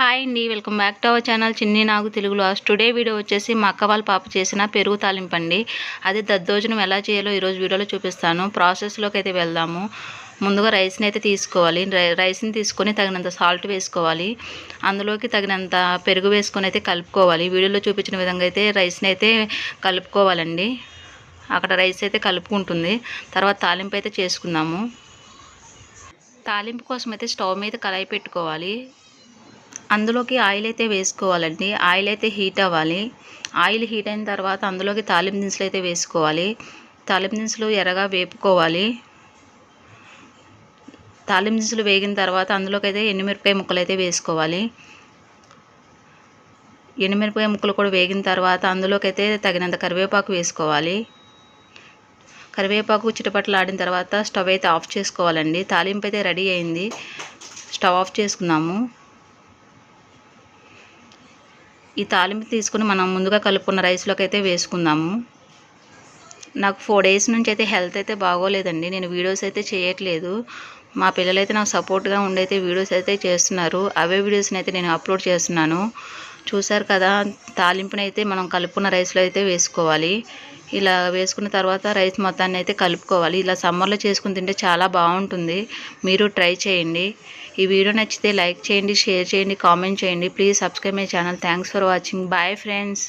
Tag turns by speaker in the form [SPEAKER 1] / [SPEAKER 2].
[SPEAKER 1] Hi అండి welcome back to our channel Chinni Nagu తెలుగులో today video వచ్చేసి మా అక్క వాళ్ళ పాప చేసిన పెరుగు తాలింపు అండి. అది దద్దోజనం ఎలా చేయాలో ఈరోజు వీడియోలో చూపిస్తాను. ప్రాసెస్లోకి అయితే వెళ్దాము. ముందుగా రైస్ని అయితే తీసుకోవాలి. రై- రైస్ని తీసుకొని తగినంత సాల్ట్ వేసుకోవాలి. అందులోకి తగినంత పెరుగు వేసుకొని అయితే కలుపుకోవాలి. వీడియోలో చూపించిన విధంగా అయితే రైస్ని అయితే కలుపుకోవాలండి. అక్కడ రైస్ అయితే కలుపుకుంటుంది. తర్వాత తాలింపు అయితే చేసుకుందాము. తాలింపు కోసం అయితే స్టవ్ మీద కళాయి పెట్టుకోవాలి. అందులోకి ఆయిల్ అయితే వేసుకోవాలండి. ఆయిల్ అయితే హీట్ అవ్వాలి. ఆయిల్ హీట్ అయిన తర్వాత అందులోకి తాలింపు దినుసులు అయితే వేసుకోవాలి. తాలింపు దినుసులు ఎర్రగా వేపుకోవాలి. తాలింపు దినుసులు వేగిన తర్వాత అందులోకి అయితే ఎండుమిరపకాయ ముక్కలు అయితే వేసుకోవాలి. ఎండుమిరపకాయ ముక్కలు కూడా వేగిన తర్వాత అందులోకి అయితే తగినంత కరివేపాకు వేసుకోవాలి. కరివేపాకు చిటపట్లు ఆడిన తర్వాత స్టవ్ అయితే ఆఫ్ చేసుకోవాలండి. తాలింపు అయితే రెడీ అయింది. స్టవ్ ఆఫ్ చేసుకున్నాము. ఈ తాలింపు తీసుకుని మనం ముందుగా కలుపుకున్న రైస్లోకి అయితే వేసుకుందాము. నాకు ఫోర్ డేస్ నుంచి అయితే హెల్త్ అయితే బాగోలేదండి. నేను వీడియోస్ అయితే చేయట్లేదు. మా పిల్లలైతే నాకు సపోర్ట్గా ఉండైతే వీడియోస్ అయితే చేస్తున్నారు. అవే వీడియోస్ని అయితే నేను అప్లోడ్ చేస్తున్నాను. చూసారు కదా తాలింపునైతే మనం కలుపుకున్న రైస్లో అయితే వేసుకోవాలి. ఇలా వేసుకున్న తర్వాత రైస్ మొత్తాన్ని అయితే కలుపుకోవాలి. ఇలా సమ్మర్లో చేసుకుని తింటే చాలా బాగుంటుంది. మీరు ట్రై చేయండి. ఈ వీడియో నచ్చితే లైక్ చేయండి షేర్ చేయండి కామెంట్ చేయండి. Please subscribe my channel. Thanks for watching. Bye friends.